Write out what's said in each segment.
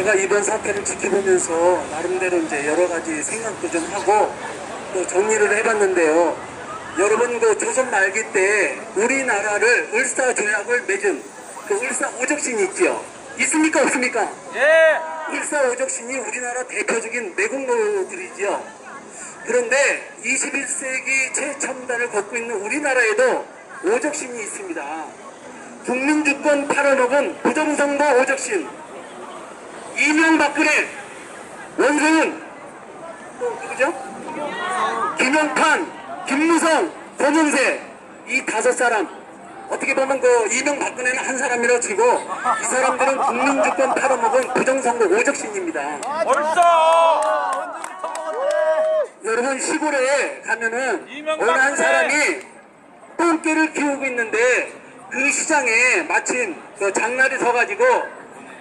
제가 이번 사태를 지켜보면서 나름대로 이제 여러 가지 생각도 좀 하고 또 정리를 해봤는데요. 여러분 그 조선 말기 때 우리나라를 을사 조약을 맺은 그 을사 오적신이 있죠. 있습니까 없습니까? 예. 을사 오적신이 우리나라 대표적인 매국노들이지요. 그런데 21세기 최첨단을 걷고 있는 우리나라에도 오적신이 있습니다. 국민주권 팔아먹은 부정선거 오적신, 이명박근혜, 원세훈, 또 누구죠? 김영판, 김무성, 권영세 이 다섯 사람 어떻게 보면 그 이명박근혜는 한 사람이라 치고 이 사람들은 국민주권 팔아먹은 부정선거 오적신입니다. 벌써. 여러분 시골에 가면은! 어느 한 사람이 똥개를 키우고 있는데 그 시장에 마침 그 장날이 서가지고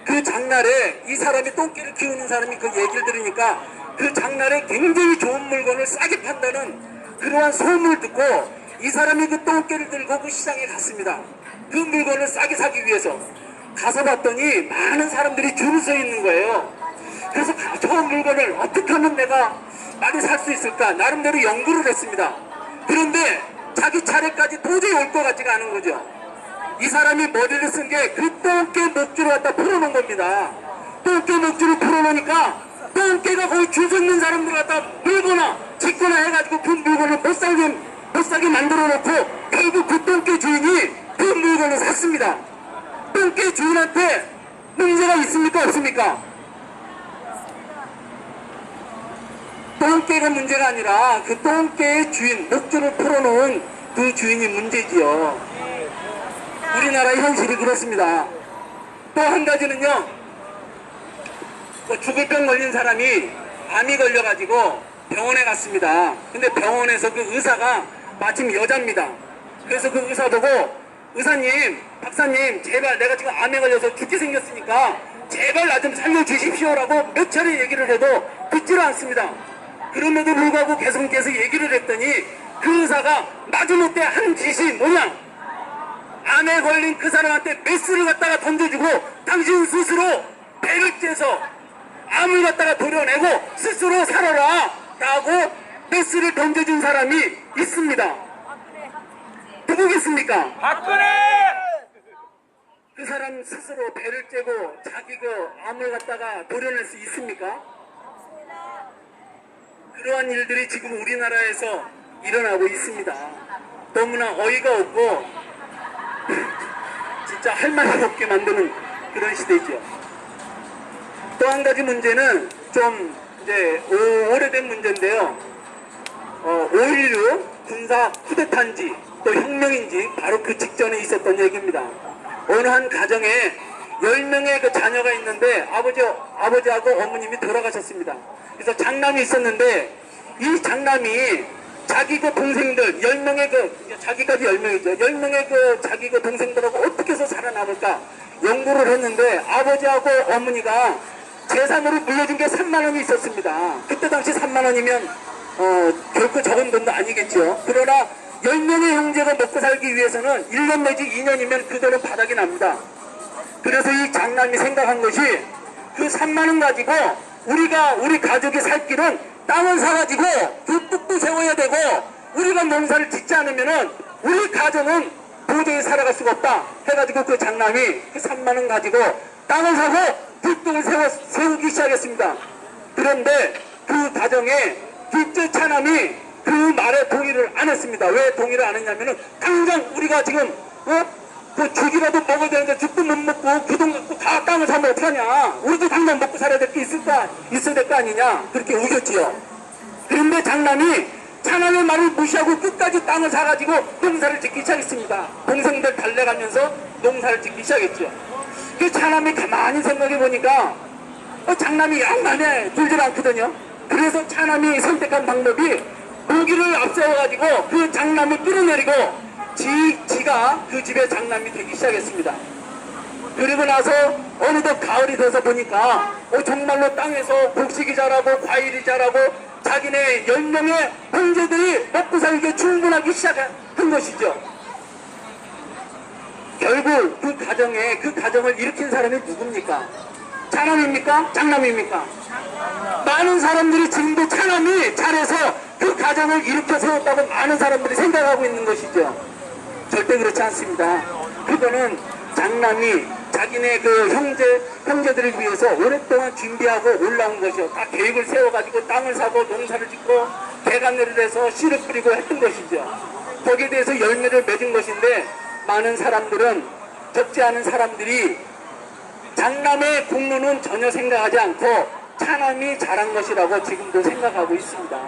그 장날에 이 사람이 똥개를 키우는 사람이 그 얘기를 들으니까 그 장날에 굉장히 좋은 물건을 싸게 판다는 그러한 소문을 듣고 이 사람이 그 똥개를 들고 그 시장에 갔습니다. 그 물건을 싸게 사기 위해서 가서 봤더니 많은 사람들이 줄을 서 있는 거예요. 그래서 가- 저 물건을 어떻게 하면 내가 많이 살 수 있을까 나름대로 연구를 했습니다. 그런데 자기 차례까지 도저히 올 것 같지가 않은 거죠. 이 사람이 머리를 쓴 게 그 똥개 목줄을 갖다 겁니다. 똥개 목줄을 풀어놓으니까 똥개가 거의 줄 섰는 사람들 갖다 물거나 짓거나 해가지고 그 물건을 못 살게 못 사게 만들어 놓고 결국 그 똥개 주인이 그 물건을 샀습니다. 똥개 주인한테 문제가 있습니까 없습니까? 똥개가 문제가 아니라 그 똥개의 주인, 목줄을 풀어놓은 그 주인이 문제지요. 우리나라의 현실이 그렇습니다. 또 한 가지는요, 뭐 죽을 병 걸린 사람이 암이 걸려가지고 병원에 갔습니다. 근데 병원에서 그 의사가 마침 여자입니다. 그래서 그 의사 보고 의사님, 박사님, 제발 내가 지금 암에 걸려서 죽게 생겼으니까 제발 나 좀 살려주십시오라고 몇 차례 얘기를 해도 듣지를 않습니다. 그럼에도 불구하고 계속 계속 얘기를 했더니 그 의사가 마지못해 한 짓이 뭐냐? 암에 걸린 그 사람한테 메스를 갖다가 던져주고 당신 스스로 배를 째서 암을 갖다가 도려내고 스스로 살아라 라고 메스를 던져준 사람이 있습니다. 누구겠습니까? 박근혜. 그 사람 스스로 배를 째고 자기 그 암을 갖다가 도려낼 수 있습니까? 그러한 일들이 지금 우리나라에서 일어나고 있습니다. 너무나 어이가 없고 진짜 할 말이 없게 만드는 그런 시대죠. 또 한 가지 문제는 좀 이제 오- 오래된 문제인데요. 어, 5.16 군사 쿠데타인지 또 혁명인지 바로 그 직전에 있었던 얘기입니다. 어느 한 가정에 10명의 그 자녀가 있는데 아버지, 아버지하고 어머님이 돌아가셨습니다. 그래서 장남이 있었는데 이 장남이 자기 그 동생들 10명의 그 자기까지 10명이죠. 10명의 그 자기 그 동생들하고 어떻게 해서 살아남을까 연구를 했는데 아버지하고 어머니가 재산으로 물려준 게 3만 원이 있었습니다. 그때 당시 3만 원이면 어, 결코 적은 돈도 아니겠죠. 그러나 10명의 형제가 먹고 살기 위해서는 1년 내지 2년이면 그대로 바닥이 납니다. 그래서 이 장남이 생각한 것이 그 3만 원 가지고 우리가 우리 가족이 살 길은 땅을 사가지고 그 뚝도 세워야 되고 우리가 농사를 짓지 않으면은 우리 가정은 도저히 살아갈 수가 없다 해가지고 그 장남이 그 3만 원 가지고 땅을 사고 뚝뚝을 세워, 세우기 시작했습니다. 그런데 그 가정에 둘째 차남이 그 말에 동의를 안 했습니다. 왜 동의를 안 했냐면은 당장 우리가 지금 어? 그 죽이라도 먹어야 되는데 죽도 못 먹고 그 돈 갖고 다 땅을 사면 어떡하냐? 우리도 당장 먹고 살아야 될 게 있을까 있어야 될 거 아니냐? 그렇게 우겼지요 그런데 장남이 차남의 말을 무시하고 끝까지 땅을 사가지고 농사를 짓기 시작했습니다. 동생들 달래가면서 농사를 짓기 시작했죠. 그 차남이 가만히 생각해 보니까 어, 장남이 양만에 들질 않거든요. 그래서 차남이 선택한 방법이 무기를 앞세워가지고 그 장남을 끌어내리고 지, 지가 그 집의 장남이 되기 시작했습니다. 그리고 나서 어느덧 가을이 돼서 보니까 어, 정말로 땅에서 곡식이 자라고 과일이 자라고 자기네 10명의 형제들이 먹고 살기에 충분하기 시작한 것이죠. 결국 그 가정에 그 가정을 일으킨 사람이 누굽니까? 사람입니까? 장남입니까? 많은 사람들이 지금도 차남이 잘해서 그 가정을 일으켜 세웠다고 많은 사람들이 생각하고 있는 것이죠. 그렇지 않습니다. 그거는 장남이 자기네 그 형제, 형제들을 위해서 오랫동안 준비하고 올라온 것이요. 다 계획을 세워가지고 땅을 사고 농사를 짓고 배관내를 해서 씨를 뿌리고 했던 것이죠. 거기에 대해서 열매를 맺은 것인데 많은 사람들은 적지 않은 사람들이 장남의 공로는 전혀 생각하지 않고 차남이 잘한 것이라고 지금도 생각하고 있습니다.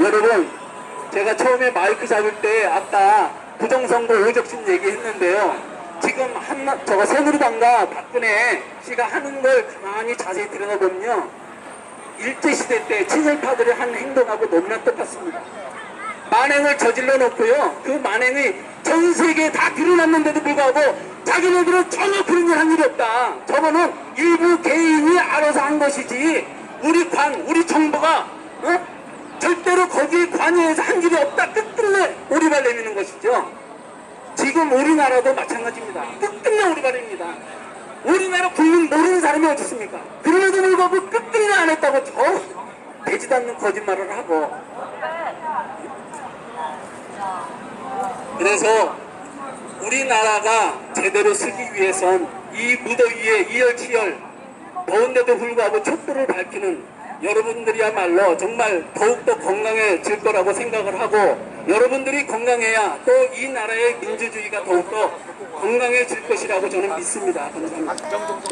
여러분, 제가 처음에 마이크 잡을 때 아까 부정선거 오적신 얘기했는데요. 지금 한나 저거 새누리당과 박근혜 씨가 하는 걸 가만히 자세히 들여다보면요. 일제시대 때 친일파들이 한 행동하고 너무나 똑같습니다. 만행을 저질러 놓고요. 그 만행이 전 세계에 다 드러났는데도 불구하고 자기네들은 전혀 그런 일한 일이 없다. 저거는 일부 개인이 알아서 한 것이지 우리 관, 우리 정부가 어? 절대로 거기에 관여해서 한 일이 없다. 끝끝내 오리발 내미는 것이죠. 지금 우리나라도 마찬가지입니다. 끝끝내 오리발입니다. 우리나라 국민 모르는 사람이 어디 있습니까? 그럼에도 불구하고 끝끝내 안 했다고 저 되지도 않는 거짓말을 하고 그래서 우리나라가 제대로 쓰기 위해선 이 무더위에 이열치열 더운데도 불구하고 촛불을 밝히는 여러분들이야말로 정말 더욱더 건강해질 거라고 생각을 하고 여러분들이 건강해야 또 이 나라의 민주주의가 더욱더 건강해질 것이라고 저는 믿습니다. 감사합니다.